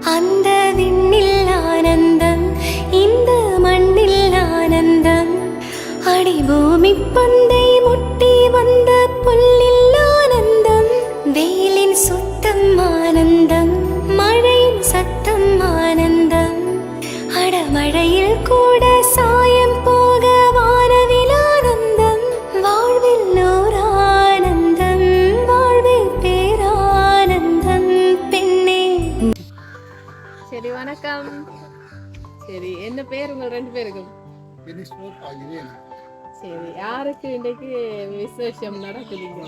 அந்த விண்ணில் ஆனந்தம் இந்த மண்ணில் ஆனந்தம். அடி பூமி பந்தை சரி வணக்கம். சரி என்ன பேர் உங்க ரெண்டு பேருக்கும்? சரி யாருக்கு இன்றைக்கு விசேஷம் நடக்குதுங்க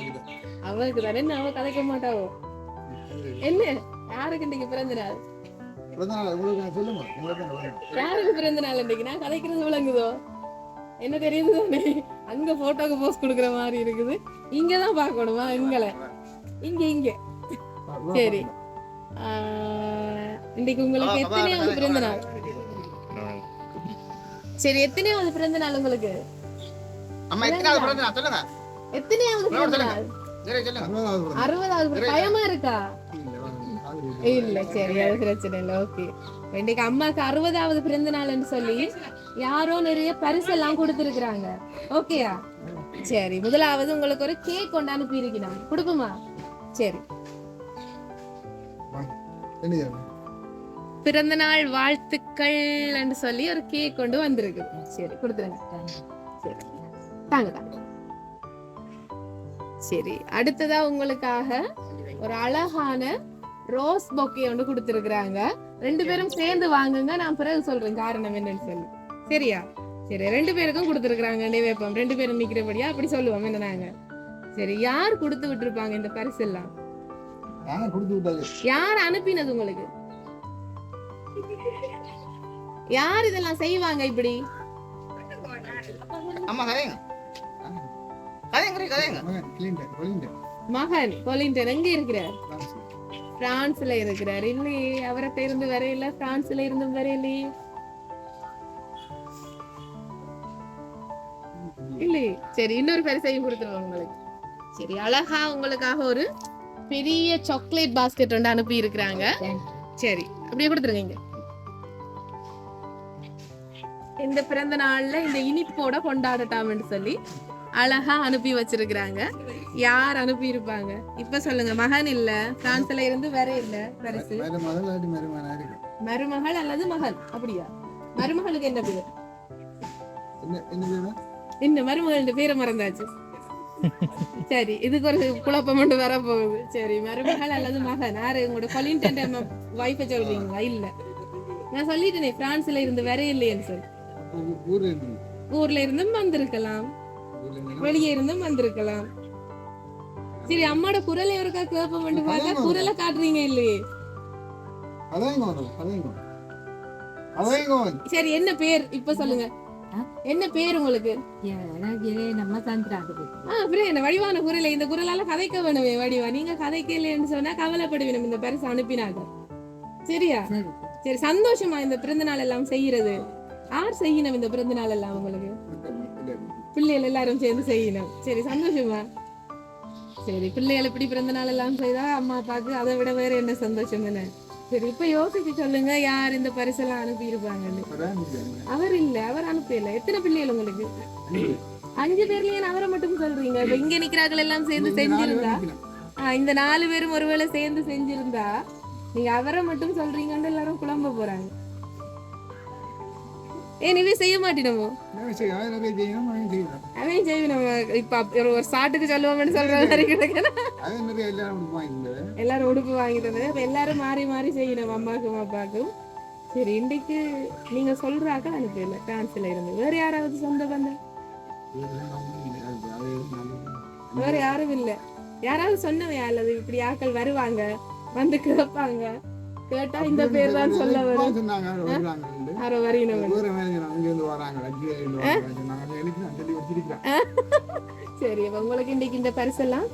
அவருக்கு தானே என்ன அவ கதைக்க மாட்டாவோ என்ன யாருக்கு இன்னைக்கு பிறந்த நாள்? யாருக்கு பிறந்த நாள் இன்னைக்கு நான் கதைக்கிறது விளங்குதோ? என்ன தெரியுது தானே? அங்க போட்டோக்கு போஸ்ட் கொடுக்குற மாதிரி இருக்குது. இங்கதான் பார்க்கணுமா எங்களை? இங்க இங்க. சரி. இன்னைக்கு உங்களுக்கு எத்தனையாவது பிறந்த நாள்? சரி எத்தனையாவது பிறந்த நாள் உங்களுக்கு? எத்தனையாவது பிறந்த நாள்? அறுபதாவது பயமா இருக்கா? இல்லை சரி அது பிரச்சனை இல்ல ஓகே. இன்னைக்கு அம்மாக்கு அறுபதாவது பிறந்த நாள்னு சொல்லி யாரோ நிறைய பரிசெல்லாம் கொடுத்துருக்குறாங்க. ஓகேயா? சரி முதலாவது உங்களுக்கு ஒரு கேக் கொண்டு அனுப்பி இருக்கிறாங்க கொடுக்குமா சரி? பிறந்த நாள் வாழ்த்துக்கள் சொல்லி ஒரு கேக் கொண்டு வந்திருக்கு. சரி கொடுத்துருங்க. சரி. தாங்க தாங்க. சரி அடுத்ததா உங்களுக்காக ஒரு அழகான ரோஸ் பொக்கே ஒன்று கொடுத்துருக்குறாங்க. ரெண்டு பேரும் சேர்ந்து வாங்குங்க. நான் பிறகு சொல்றேன் காரணம் என்னன்னு சொல்லி. சரியா? சரி ரெண்டு பேருக்கும் கொடுத்துருக்குறாங்க. நிவேப்பம் ரெண்டு பேரும் நிக்கிறபடியா அப்படி சொல்லுவோம். என்ன நாங்க? சரி யார் கொடுத்து விட்டுருப்பாங்க இந்த பரிசு எல்லாம் யார் அனுப்பினது உங்களுக்கு? யார் இதெல்லாம் செய்வாங்க இப்படி? அம்மா கதைங்க. கதைங்க கதைங்க மகன் கொலின்டன் எங்க இருக்கிறார்? பிரான்ஸ்ல இருக்கிறார். இல்லையே அவர்கிட்ட இருந்து வரையில பிரான்ஸ்ல இருந்து வரையிலையே இல்லையே சரி இன்னொரு பரிசையும் கொடுத்துருவோம் உங்களுக்கு. சரி அழகா உங்களுக்காக ஒரு பெரிய சாக்லேட் பாஸ்கெட் ஒன்று அனுப்பி இருக்கிறாங்க சரி அப்படியே கொடுத்துருங்க இங்க. இந்த பிறந்த நாள்ல இந்த இனிப்போட கொண்டாடட்டாம்னு சொல்லி அழகா அனுப்பி வச்சிருக்கிறாங்க. யார் அனுப்பி இருப்பாங்க இப்ப சொல்லுங்க மகன் இல்ல பிரான்ஸ்ல இருந்து வேற இல்ல பரிசு. வேற முதல் ஆடி மருமகனா இருக்கு மருமகள் அல்லது மகன்? அப்படியா? மருமகளுக்கு என்ன பேர்? என்ன மருமகள் பேரை மறந்தாச்சு. சரி இதுக்கு ஒரு குழப்பம் மட்டும் வர போகுது சரி மருமகள் அல்லது மகன்? யாரு? உங்களோட கொலின்டன் வைஃபை சொல்றீங்களா? இல்ல. நான் சொல்லிட்டேனே பிரான்ஸ்ல இருந்து வேற இல்லையேன்னு ஊ- ஊர்ல இருந்து. ஊர்ல இருந்தும் வந்திருக்கலாம். வெளியே இருந்தும் வந்திருக்கலாம். சரி அம்மாட குரலை ஒருக்கா கேப்பம் பண்ணி பார்த்தா குரலை காட்டுறீங்க இல்லையே? சரி என்ன பேர்? இப்ப சொல்லுங்க. என்ன பேர் உங்களுக்கு? நம்ம என்ன வடிவான குரலை இந்த குரலால கதைக்க வேணுமே வடிவா. நீங்க கதைக்கலைன்னு சொன்னா கவலைப்படுவீங்க இந்த பரிசு அனுப்பினாங்க சரியா? சரி. சந்தோஷமா இந்த பிறந்த நாள் எல்லாம் செய்யறது? யார் செய்யணும் இந்த பிறந்த நாள் எல்லாம் உங்களுக்கு? பிள்ளைகள் எல்லாரும் சேர்ந்து செய்யணும் சரி சந்தோஷமா? சரி பிள்ளைகள் இப்படி பிறந்த நாள் எல்லாம் செய்தா அம்மா அப்பாவுக்கு அதை விட வேற என்ன சந்தோஷம் என்ன? சரி இப்ப யோசிச்சு சொல்லுங்க யார் இந்த பரிசெல்லாம் அனுப்பி இருப்பாங்கன்னு அவர் இல்ல அவர் அனுப்பல. எத்தனை பிள்ளைகள் உங்களுக்கு? அஞ்சு பேர்லயே அவரை மட்டும் சொல்றீங்க. இப்ப இங்க நிக்கிறார்கள் எல்லாம் சேர்ந்து செஞ்சிருந்தா? இந்த நாலு பேரும் ஒருவேளை சேர்ந்து செஞ்சிருந்தா நீங்க அவரை மட்டும் சொல்றீங்கன்னு ஏன் இவே செய்ய மாட்டினமோ? அவன் செய்வி நம்ம இப்ப ஒரு சாட்டுக்கு சொல்லுவோம்னு சொல்ற மாதிரி கிடக்கணும் எல்லாரும் உடுப்பு அப்ப எல்லாரும் மாறி மாறி செய்யணும் அம்மாக்கும் அப்பாக்கும். சரி இன்றைக்கு நீங்க சொல்றாக்க அனுப்பல பிரான்ஸ்ல இருந்து. வேற யாராவது சொந்த பந்தம்? வேற யாரும் இல்ல. யாராவது சொன்னவையா? அல்லது இப்படி ஆட்கள் வருவாங்க வந்து கேட்பாங்க கேட்டா இந்த பேர் தான் சொல்ல வரும் யாரோ வரையினவங்க. சரி அப்ப உங்களுக்கு இன்னைக்கு இந்த பரிசெல்லாம்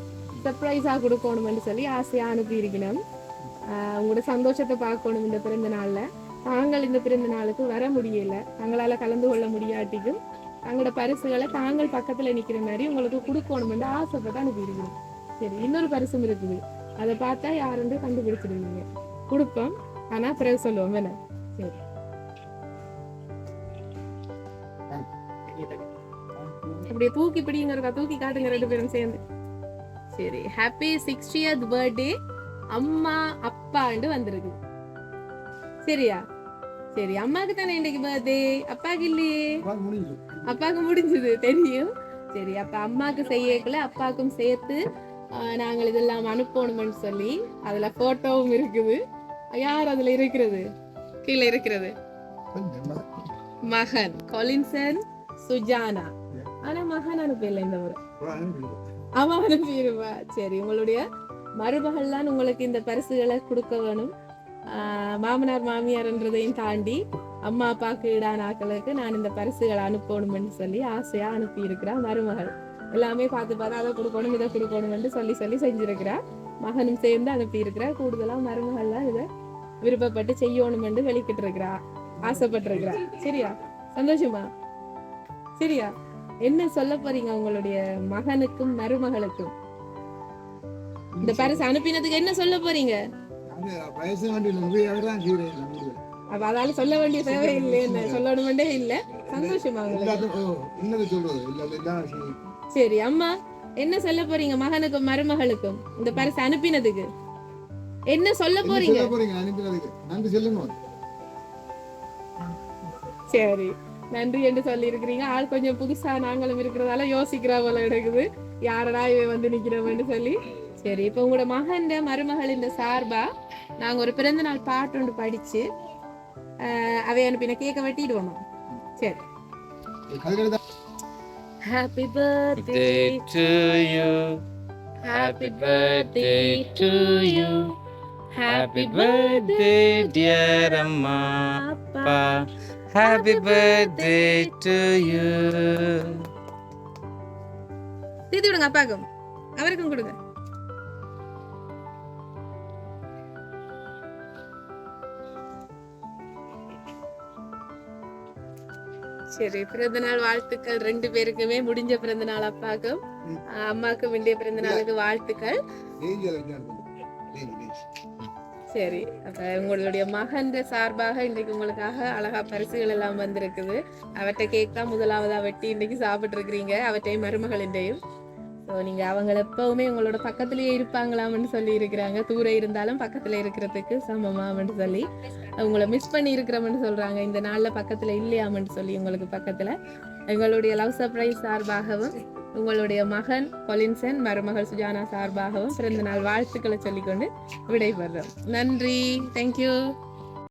சர்ப்ரைஸா கொடுக்கணும்னு சொல்லி ஆசையா அனுப்பி இருக்கணும் உங்களோட சந்தோஷத்தை பார்க்கணும் இந்த பிறந்த நாள்ல. தாங்கள் இந்த பிறந்த நாளுக்கு வர முடியல. தங்களால கலந்து கொள்ள முடியாட்டிக்கும் தங்களோட பரிசுகளை தாங்கள் பக்கத்துல நிக்கிற மாதிரி உங்களுக்கு கொடுக்கணும்னு ஆசைப்பட்டு அனுப்பி இருக்கணும் சரி இன்னொரு பரிசும் இருக்குது. அதை பார்த்தா யாருன்னு கண்டுபிடிச்சிடுவீங்க கொடுப்போம். ஆனா பிறகு சொல்லுவோம். என்ன சரி. அப்படியே தூக்கி பிடிங்கிறதா தூக்கி காட்டுங்க ரெண்டு பேரும் சேர்ந்து. சரி. ஹாப்பி சிக்ஸ்டியத் பர்த்டே அம்மா அப்பாண்டு வந்திருக்கு. சரியா? சரி. அம்மாக்கு தானே இன்னைக்கு பர்த்டே அப்பாக்கு இல்லையே. அப்பாவுக்கு முடிஞ்சு அப்பாவுக்கு முடிஞ்சது. தெரியும். சரி. அப்ப அம்மாக்கு செய்யக்கல அப்பாவுக்கும் சேர்த்து நாங்கள் இதெல்லாம் அனுப்பணும்னு சொல்லி அதுல போட்டோவும் இருக்குது. யார் அதுல இருக்கிறது? கீழே இருக்கிறது. மகன். கொலின்சன் சுஜானா. ஆனா மகன் அனுப்பல இந்த முறை. அவன் அனுப்பிடுவா. சரி உங்களுடைய மருமகள்லாம் உங்களுக்கு இந்த பரிசுகளை கொடுக்க வேணும். ஆஹ் மாமனார் மாமியார்ன்றதையும் தாண்டி அம்மா அப்பாக்கு ஈடான ஆக்களுக்கு நான் இந்த பரிசுகளை அனுப்பணும்னு சொல்லி ஆசையா அனுப்பி இருக்கிறா மருமகள். எல்லாமே பார்த்து பார்த்து அதை கொடுக்கணும் இதை கொடுக்கணும்னு சொல்லி சொல்லி செஞ்சிருக்கிறா. மகனும் சேர்ந்து அனுப்பி இருக்கிறா கூடுதலா மருமகள்லாம் இதை விருப்பப்பட்டு செய்யணும்னு வெளிக்கிட்டு இருக்கிறா ஆசைப்பட்டிருக்கிறா. சரியா? சந்தோஷமா? சரியா? என்ன சொல்ல போறீங்க உங்களுடைய மகனுக்கும் மருமகளுக்கும்? இந்த பரிசு அனுப்பினதுக்கு என்ன சொல்ல போறீங்க? அப்ப அதால சொல்ல வேண்டிய தேவை இல்லைன்னு சொல்லணுமெண்டே இல்ல. சந்தோஷமா சரி அம்மா என்ன சொல்ல போறீங்க மகனுக்கும் மருமகளுக்கும் இந்த பரிசு அனுப்பினதுக்கு? என்ன சொல்ல என்ன போறீங்க? சொல்ல போறீங்க? அனுப்பினதுக்கு நன்றி சொல்லுங்க. சரி. நன்றி என்று சொல்லி இருக்கிறீங்க ஆள் கொஞ்சம் புதுசா நாங்களும் இருக்கிறதால யோசிக்கிறா போல இருக்குது. யாரடா இவன் வந்து நிக்கிறவன்னு சொல்லி. சரி இப்ப உங்களோட மகன் மருமகளின் சார்பா நாங்க ஒரு பிறந்த நாள் பாட்டு ஒன்று படிச்சு அவை அனுப்பின கேக்க வெட்டிடுவோமா? சரி. Happy birthday Birthday to you. Happy birthday to you. Happy birthday, dear Amma. Appa. Happy birthday to you. தீதி விடுங்க அப்பாக்கும். அவருக்கும் கொடுங்க. சரி பிறந்த நாள் வாழ்த்துக்கள் ரெண்டு பேருக்குமே. முடிஞ்ச பிறந்த நாள் அப்பாக்கும். ஆஹ் அம்மாக்கும் வேண்டிய பிறந்த நாளுக்கு வாழ்த்துக்கள். சரி அப்ப உங்களுடைய மகன் சார்பாக இன்றைக்கு உங்களுக்காக அழகா பரிசுகள் எல்லாம் வந்திருக்குது. அவற்றை கேக் தான் முதலாவதா வெட்டி இன்னைக்கு சாப்பிட்டு இருக்கிறீங்க அவற்றையும் மருமகளின்றையும் ஸோ நீங்கள் அவங்க எப்பவுமே உங்களோட பக்கத்திலேயே இருப்பாங்களாம்னு சொல்லி இருக்கிறாங்க. தூர இருந்தாலும் பக்கத்தில் இருக்கிறதுக்கு சமமாகன்னு சொல்லி. உங்களை மிஸ் பண்ணி இருக்கிறோம்னு சொல்கிறாங்க இந்த நாளில் பக்கத்தில் இல்லையாமன்னு சொல்லி உங்களுக்கு பக்கத்தில். எங்களுடைய லவ் சர்ப்ரைஸ் சார்பாகவும் உங்களுடைய மகன் கொலின்சன் மருமகள் சுஜானா சார்பாகவும் பிறந்த நாள் வாழ்த்துக்களை சொல்லிக்கொண்டு விடைபெறுறோம் நன்றி. தேங்க்யூ